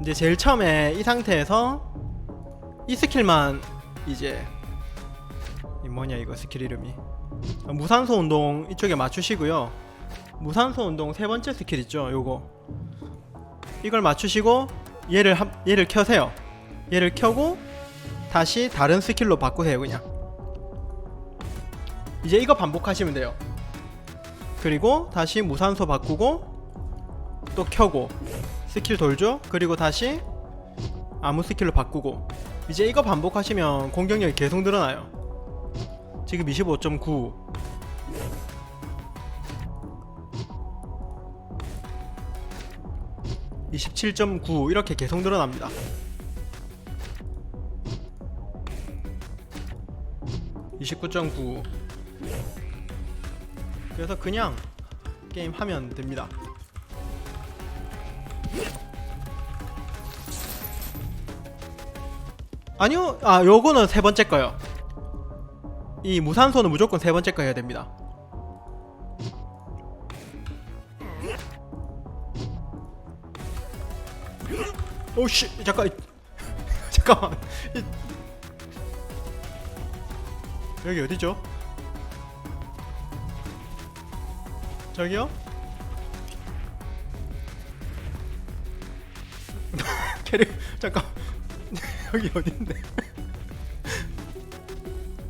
이제 제일 처음에 이 상태에서 이 스킬만 이제 이 뭐냐 이거 스킬 이름이? 무산소 운동 이쪽에 맞추시고요. 무산소 운동 세 번째 스킬 있죠 요거. 이걸 맞추시고 얘를 합- 얘를 켜세요. 얘를 켜고 다시 다른 스킬로 바꾸세요 그냥. 이제 이거 반복하시면 돼요. 그리고 다시 무산소 바꾸고 또 켜고 스킬 돌죠? 그리고 다시 아무 스킬로 바꾸고. 이제 이거 반복하시면 공격력이 계속 늘어나요. 지금 25.9 27.9 이렇게 계속 늘어납니다. 29.9 그래서 그냥 게임 하면 됩니다. 아니요, 아 요거는 세 번째 거요. 이 무산소는 무조건 세 번째 거 해야 됩니다. 오씨 잠깐 이- 잠깐만 이- 여기 어디죠? 저기요? 캐릭 잠깐 여기 어딘데?